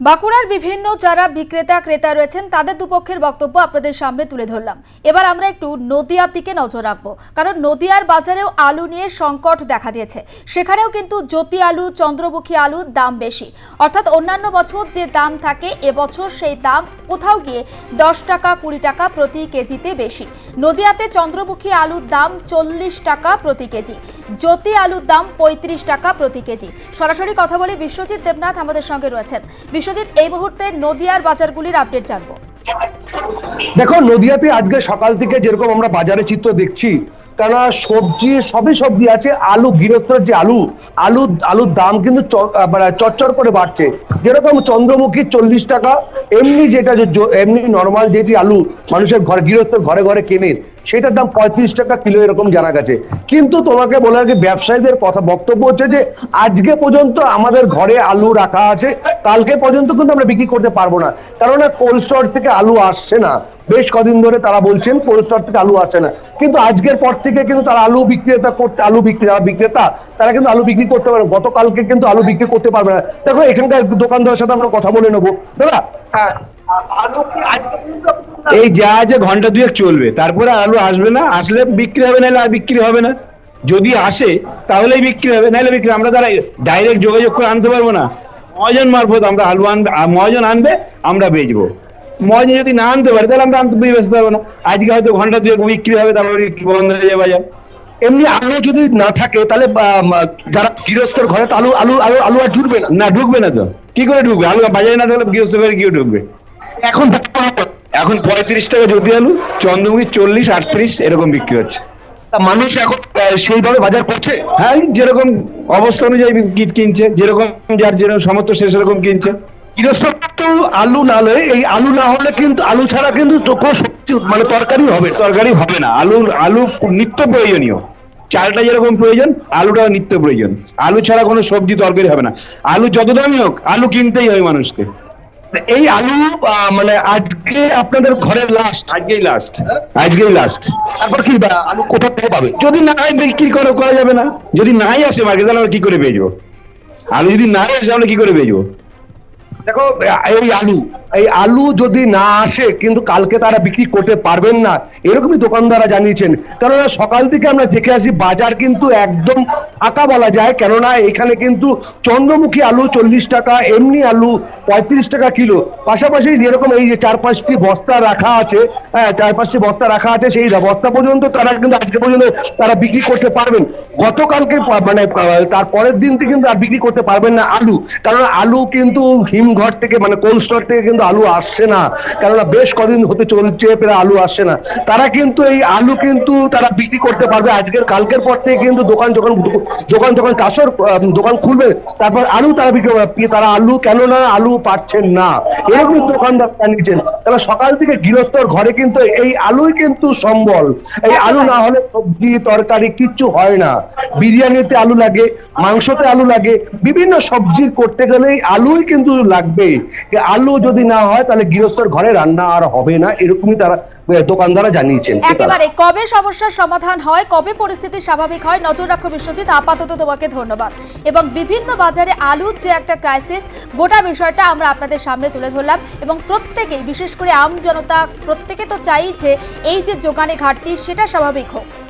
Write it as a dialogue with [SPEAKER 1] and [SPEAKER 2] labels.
[SPEAKER 1] বাঁকুড়ার বিভিন্ন যারা বিক্রেতা, ক্রেতা রয়েছেন, তাদের দুপক্ষের বক্তব্য আপনাদের সামনে তুলে ধরলাম। এবার আমরা একটু নদিয়ার দিকে নজর রাখব। কারণ নদিয়ার বাজারেও আলু নিয়ে সংকট দেখা দিয়েছে। সেখানেও কিন্তু জ্যোতি আলু, চন্দ্রমুখী আলুর দাম বেশি। অর্থাৎ অন্যান্য বছর যে দাম থাকে, এবছর সেই দাম কোথাও গিয়ে দশ টাকা, কুড়ি টাকা প্রতি কেজিতে বেশি। নদিয়াতে চন্দ্রমুখী আলুর দাম চল্লিশ টাকা প্রতি কেজি। জ্যোতি আলুর দাম পঁয়ত্রিশ টাকা প্রতি কেজি। সরাসরি কথা বলে বিশ্বজিৎ দেবনাথ আমাদের সঙ্গে রয়েছেন। বিশ্বজিৎ, এই মুহূর্তে নদিয়ার বাজারগুলির আপডেট জানব।
[SPEAKER 2] দেখো, নদিয়াতে আজকে সকাল থেকে যেরকম আমরা বাজারে চিত্র দেখছি, কেননা সবজি, সবই সবজি আছে, আলু, গৃহস্থের যে আলু আলু, আলুর দাম কিন্তু মানে চচ্চর করে বাড়ছে। যেরকম চন্দ্রমুখী চল্লিশ টাকা এমনি যেটা এমনি নর্মাল যেটি আলু মানুষের ঘরে গৃহস্থের ঘরে ঘরে কেনে, সেটার দাম পঁয়ত্রিশ টাকা কিলো এরকম জানা গেছে। কিন্তু তোমাকে বলে রাখি ব্যবসায়ীদের কথা, বক্তব্য হচ্ছে যে, আজকে পর্যন্ত আমাদের ঘরে আলু রাখা আছে, কালকে পর্যন্ত কিন্তু আমরা বিক্রি করতে পারব না। কারণ কোল্ড স্টোর থেকে আলু আসছে না। বেশ কদিন ধরে তারা বলছেন কোল্ড স্টোর থেকে আলু আসছে না। কিন্তু আজকের পর থেকে কিন্তু তারা আলু বিক্রেতা করতে আলু বিক্রি যারা বিক্রেতা, তারা কিন্তু আলু বিক্রি করতে পারবে গতকালকে কিন্তু আলু বিক্রি করতে পারবে না। দেখো, এখানকার দোকানদারের সাথে আমরা কথা বলে নেব। দাদা হ্যাঁ,
[SPEAKER 3] এই যা আছে ঘণ্টা দুয়েক চলবে। তারপরে আলু আসবে না আসলে বিক্রি হবে নাহলে আর বিক্রি হবে না। যদি আসে তাহলেই বিক্রি হবে নাহলে বিক্রি আমরা তারা ডাইরেক্ট যোগাযোগ করে আনতে পারব না। মহাজন মারফত আমরা আলু আনবে মহাজন আনবে আমরা বেচবো। মহাজন যদি না আনতে পারে তাহলে আমরা আনতে বেচতে পারব না। আজকে হয়তো ঘণ্টা দুয়েক বিক্রি হবে তারপরে বন্ধ হয়ে যাবে বাজার।
[SPEAKER 2] এমনি আলু যদি না থাকে তাহলে যারা গৃহস্থর ঘরে আলু আলু আলু আলু আর জুটবে না।
[SPEAKER 3] না ঢুকবে না তো। কি করে ঢুকবে? আলু বাজারে না থাকলে গৃহস্থ কি করে ঢুকবে?
[SPEAKER 2] এখন
[SPEAKER 3] এখন পঁয়ত্রিশ টাকা যদি আলু চন্দ্রমুখী চল্লিশ আটত্রিশ এরকম বিক্রি হচ্ছে।
[SPEAKER 2] মানুষ এখন সেইভাবে বাজার করছে?
[SPEAKER 3] হ্যাঁ যেরকম অবস্থা অনুযায়ী কিনছে যেরকম যার যেরকম সমর্থ সে সেরকম কিনছে।
[SPEAKER 2] গৃহস্থ আলু না হলে এই আলু না হলে কিন্তু আলু ছাড়া কিন্তু তো কোনো মানে তরকারি হবে
[SPEAKER 3] তরকারি হবে না। আলু আলু নিত্য প্রয়োজনীয়। চালটা যেরকম প্রয়োজন আলুটাও নিত্য প্রয়োজন। আলু ছাড়া কোনো সবজি তরকারি হবে না। আলু যত দামি হোক আলু কিনতেই হবে মানুষকে।
[SPEAKER 2] এই আলু মানে আজকে আপনাদের ঘরের লাস্ট
[SPEAKER 3] আজকেই লাস্ট আজকেই লাস্ট
[SPEAKER 2] তারপর কি আলু কোথা থেকে পাবে?
[SPEAKER 3] যদি না হয় বিক্রি করে করা যাবে না? যদি নাই আসে মার্কেট তাহলে আমরা কি করে বেচবো আলু যদি না আসে তাহলে কি করে বেচবো
[SPEAKER 2] দেখো, এই আলু এই আলু যদি না আসে, কিন্তু কালকে তারা বিক্রি করতে পারবেন না, এরকমই দোকানদাররা জানিয়েছেন। কেননা সকাল থেকে আমরা দেখে আসি, বাজার কিন্তু একদম ফাঁকা বলা যায়। কেননা এখানে কিন্তু চন্দ্রমুখী আলু চল্লিশ টাকা, এমনি আলু পঁয়ত্রিশ টাকা কিলো। পাশাপাশি যেরকম এই যে চার পাঁচটি বস্তা রাখা আছে হ্যাঁ চার পাঁচটি বস্তা রাখা আছে, সেই বস্তা পর্যন্ত তারা কিন্তু আজকে পর্যন্ত তারা বিক্রি করতে পারবেন। গতকালকে মানে তার পরের দিন থেকে কিন্তু আর বিক্রি করতে পারবেন না আলু। কারণ আলু কিন্তু হিমঘর থেকে মানে কোল্ড স্টোর থেকে কিন্তু আলু আসছে না। কেননা বেশ কদিন হতে চলছে, প্রায় আলু আসছে না। তারা কিন্তু এই আলু কিন্তু তারা বিক্রি করতে পারবে আজকের, কালকের পর থেকে কিন্তু দোকান যখন দোকান যখন চাষের দোকান খুলবে, তারপর আলু তারা বিক্রি করবে। তারা আলু কেন না, আলু পাচ্ছেন না? এরকম দোকানদার জানিয়েছেন তাহলে সকাল থেকে গৃহস্থর ঘরে কিন্তু এই আলুই কিন্তু সম্বল। এই আলু না হলে সবজি, তরকারি কিচ্ছু হয় না। বিরিয়ানিতে আলু লাগে, মাংসতে আলু লাগে, বিভিন্ন সবজির করতে গেলে আলুই কিন্তু লাগবে যে আলু যদি না হয় তাহলে গৃহস্থর ঘরে রান্না আর হবে না এরকমই তারা আহ, দোকানদাররা জানিয়েছেন।
[SPEAKER 1] একেবারে কবে সমস্যার সমাধান হয় কবে পরিস্থিতি স্বাভাবিক হয় নজর রাখো বিশ্বজিৎ আপাতত তোমাকে ধন্যবাদ। এবং বিভিন্ন বাজারে আলুর যে একটা ক্রাইসিস গোটা বিষয়টা আমরা আপনাদের সামনে তুলে ধরলাম। এবং প্রত্যেকেই বিশেষ করে আম জনতা প্রত্যেকে তো চাইছে এই যে যোগানে ঘাটতি সেটা স্বাভাবিক হোক।